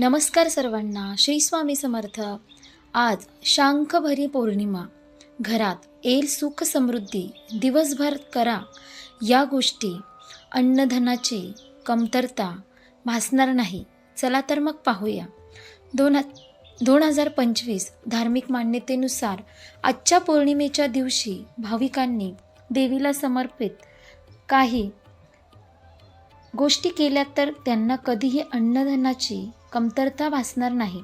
नमस्कार सर्वांना श्री स्वामी समर्थ. आज शांखभरी पौर्णिमा. घरात येईल सुख समृद्धी. दिवसभर करा या गोष्टी. अन्नधनाची कमतरता भासणार नाही. चला तर मग पाहूया. दोन दोन हजार पंचवीस धार्मिक मान्यतेनुसार आजच्या पौर्णिमेच्या दिवशी भाविकांनी देवीला समर्पित काही गोष्टी केल्या तर त्यांना कधीही अन्नधनाची कमतरता भासणार नाही.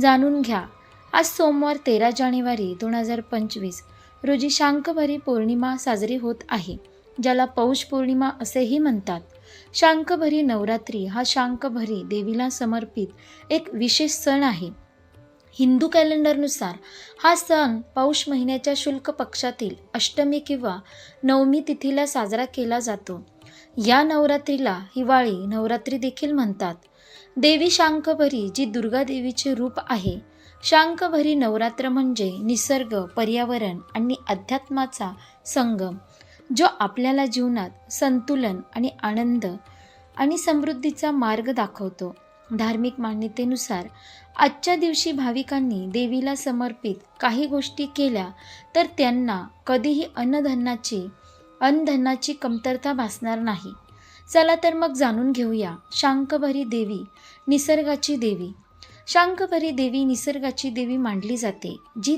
जाणून घ्या. आज सोमवार तेरा जानेवारी दोन हजार पंचवीस रोजी शांकभरी पौर्णिमा साजरी होत आहे ज्याला पौष पौर्णिमा असेही म्हणतात. शांकभरी नवरात्री हा शांकभरी देवीला समर्पित एक विशेष सण आहे. हिंदू कॅलेंडरनुसार हा सण पौष महिन्याच्या शुल्क पक्षातील अष्टमी किंवा नवमी तिथीला साजरा केला जातो. या नवरात्रीला हिवाळी नवरात्री देखील म्हणतात. देवी शांकभरी जी दुर्गा देवीचे रूप आहे. शांकभरी नवरात्र म्हणजे निसर्ग पर्यावरण आणि अध्यात्माचा संगम जो आपल्याला जीवनात संतुलन आणि आनंद आणि समृद्धीचा मार्ग दाखवतो. धार्मिक मान्यतेनुसार आजच्या दिवशी भाविकांनी देवीला समर्पित काही गोष्टी केल्या तर त्यांना कधीही अन्नधनाची अन्नधनाची कमतरता भासणार नाही. चला तर मग जाणून घेऊया शांकभरी देवी निसर्गाची देवी. शांकभरी देवी निसर्गाची देवी मानली जाते जी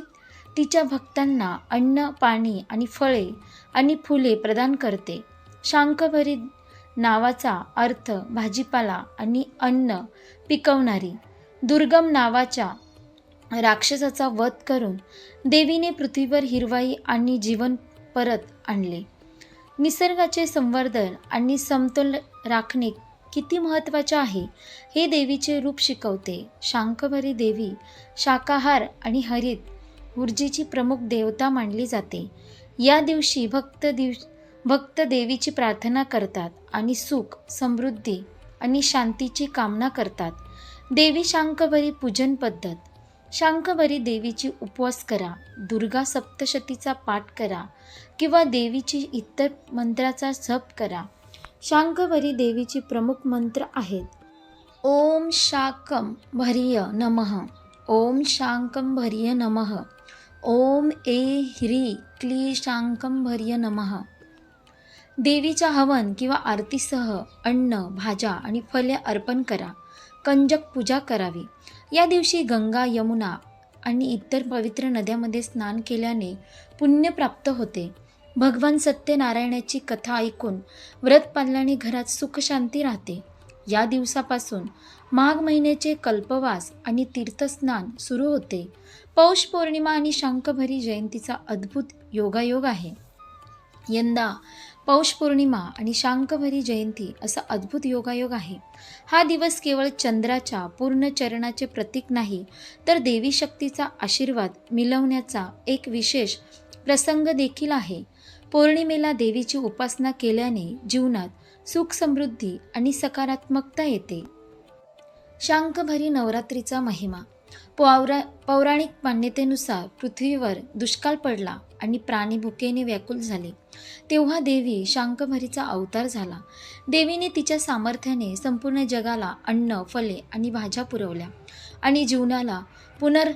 तिच्या भक्तांना अन्न पाणी आणि फळे आणि फुले प्रदान करते. शांकभरी नावाचा अर्थ भाजीपाला आणि अन्न पिकवणारी. दुर्गम नावाच्या राक्षसाचा वध करून देवीने पृथ्वीवर हिरवाई आणि जीवन परत आणले. निसर्गाचे संवर्धन आणि समतोल राखणे किती महत्त्वाचे आहे हे देवीचे रूप शिकवते. शांकभरी देवी शाकाहार आणि हरित ऊर्जेची प्रमुख देवता मानली जाते. या दिवशी भक्त दिव भक्त देवीची प्रार्थना करतात आणि सुख समृद्धी आणि शांतीची कामना करतात. देवी शांकभरी पूजन पद्धत शांकभरी देवीची उपवास करा दुर्गा सप्तशतीचा पाठ करा किंवा देवीची इतर मंत्राचा जप करा. शांकवरी देवीची प्रमुख मंत्र आहेत ओम शाकम भर्य नमः ओम शांकम भर्य नमः ओम ए ह्री क्ली शांकम भर्य नमः. देवीच्या हवन किंवा आरतीसह अन्न भाज्या आणि फले अर्पण करा कंजक पूजा करावी. या दिवशी गंगा यमुना आणि इतर पवित्र नद्यामध्ये स्नान केल्याने पुण्य प्राप्त होते. भगवान सत्यनारायणाची कथा ऐकून व्रत पाळल्याने घरात सुखशांती राहते. या दिवसापासून माघ महिन्याचे कल्पवास आणि तीर्थस्नान सुरू होते. पौष पौर्णिमा आणि शांकभरी जयंतीचा अद्भुत योगायोग आहे. यंदा पौष पौर्णिमा आणि शांकभरी जयंती असा अद्भुत योगायोग आहे. हा दिवस केवळ चंद्राच्या पूर्ण चरणाचे प्रतीक नाही तर देवी शक्तीचा आशीर्वाद मिळवण्याचा एक विशेष प्रसंग देखील आहे. पौर्णिमेला देवीची उपासना केल्याने जीवनात सुख समृद्धी आणि सकारात्मकता येते. शांकभरी नवरात्रीचा महिमा पौरा पौराणिक मान्यतेनुसार पृथ्वीवर दुष्काळ पडला आणि प्राणी भुकेने व्याकुल झाले. तेव्हा देवी शांकभरीचा अवतार झाला. देवीने तिच्या सामर्थ्याने संपूर्ण जगाला अन्न फले आणि भाज्या पुरवल्या आणि जीवनाला पुनर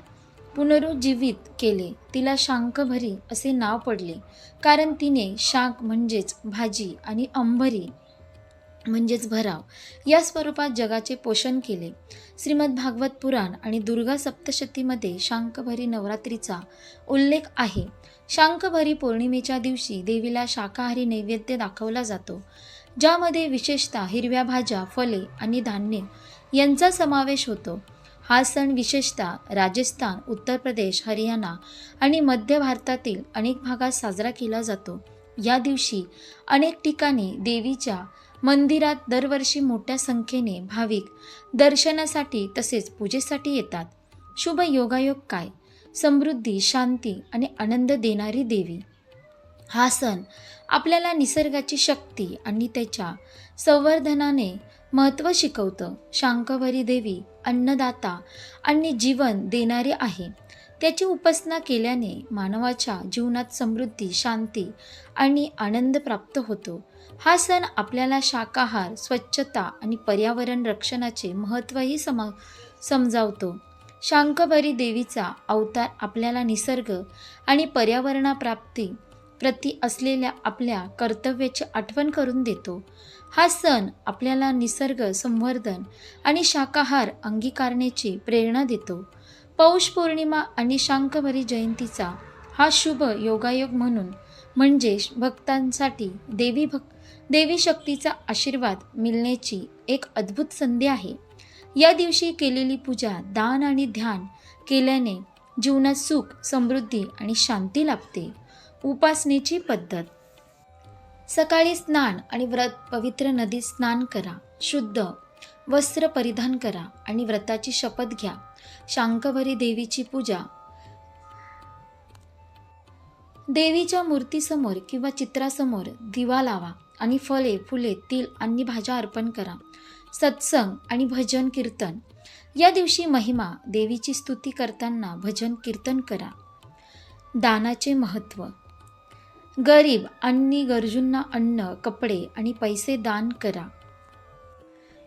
पुनरुज्जीवित केले. तिला शांकभरी असे नाव पडले. कारण तिने शांक म्हणजेच भाजी आणि अंभरी म्हणजेच भराव. या स्वरूपात जगाचे पोषण केले. श्रीमद भागवत पुराण आणि दुर्गा सप्तशतीमध्ये शांकभरी नवरात्रीचा उल्लेख आहे. शांकभरी पौर्णिमेच्या दिवशी देवीला शाकाहारी नैवेद्य दाखवला जातो. ज्यामध्ये विशेषतः हिरव्या भाज्या फले आणि धान्य यांचा समावेश होतो. हा सण विशेषतः राजस्थान उत्तर प्रदेश हरियाणा आणि मध्य भारतातील अनेक भागात साजरा केला जातो. या दिवशी अनेक ठिकाणी देवीच्या मंदिरात दरवर्षी मोठ्या संख्येने भाविक दर्शनासाठी तसेच पूजेसाठी येतात. शुभ योगायोग काय? समृद्धी शांती आणि आनंद देणारी देवी. हा सण आपल्याला निसर्गाची शक्ती आणि त्याच्या संवर्धनाने महत्त्व शिकवतं. शांकभरी देवी अन्नदाता आणि जीवन देणारी आहे. त्याची उपासना केल्याने मानवाच्या जीवनात समृद्धी शांती आणि आनंद प्राप्त होतो. हा सण आपल्याला शाकाहार स्वच्छता आणि पर्यावरण रक्षणाचे महत्त्वही सम समजावतो. शांखभरी देवीचा अवतार आपल्याला निसर्ग आणि पर्यावरणाप्राप्ती प्रती असलेल्या आपल्या कर्तव्याची आठवण करून देतो. हा सण आपल्याला निसर्ग संवर्धन आणि शाकाहार अंगीकारण्याची प्रेरणा देतो. पौष पौर्णिमा आणि शांखभरी जयंतीचा हा शुभ योगायोग म्हणून म्हणजे भक्तांसाठी देवी भक् देवी शक्तीचा आशीर्वाद मिळण्याची एक अद्भुत संधी आहे. या दिवशी केलेली पूजा दान आणि ध्यान केल्याने जीवनात सुख समृद्धी आणि शांती लाभते. उपासनेची पद्धत. सकाळी स्नान आणि व्रत पवित्र नदीत स्नान करा. शुद्ध वस्त्र परिधान करा आणि व्रताची शपथ घ्या. शांकवरी देवीची पूजा. देवीच्या मूर्तीसमोर किंवा चित्रासमोर दिवा लावा. आणि फळे फुले तिल आणि भाज्या अर्पण करा. सत्संग आणि भजन कीर्तन. या दिवशी महिमा देवीची स्तुती करताना भजन कीर्तन करा. दानाचे महत्त्व गरीब आणि गरजूंना अन्न कपडे आणि पैसे दान करा.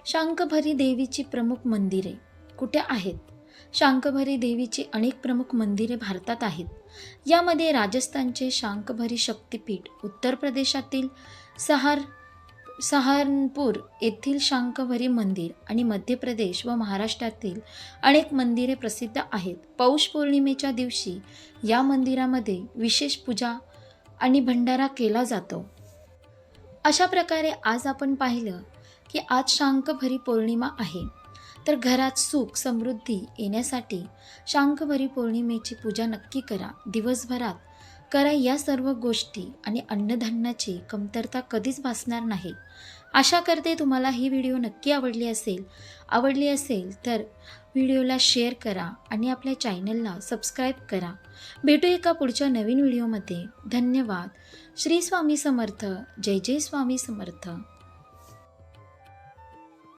शांकभरी देवीची प्रमुख मंदिरे कुठे आहेत? शांकभरी देवीची अनेक प्रमुख मंदिरे भारतात आहेत. यामध्ये राजस्थानचे शांकभरी शक्तिपीठ उत्तर प्रदेशातील सहार सहारनपूर येथील शांकभरी मंदिर आणि मध्य प्रदेश व महाराष्ट्रातील अनेक मंदिरे प्रसिद्ध आहेत. पौष पौर्णिमेच्या दिवशी या मंदिरामध्ये विशेष पूजा आणि भंडारा केला जातो. अशा प्रकारे आज आपण पाहिलं की आज शांकभरी पौर्णिमा आहे. तर घरात सुख समृद्धी येण्यासाठी शांकभरी पौर्णिमेची पूजा नक्की करा. दिवसभरात करा या सर्व गोष्टी आणि अन्नधान्याची कमतरता कधीच भासणार नाही. आशा करते तुम्हाला ही व्हिडिओ नक्की आवडली असेल. आवडली असेल तर व्हिडिओला शेअर करा आणि आपल्या चॅनलला सबस्क्राईब करा. भेटू एका पुढच्या नवीन व्हिडिओमध्ये. धन्यवाद. श्री स्वामी समर्थ. जय जय स्वामी समर्थ.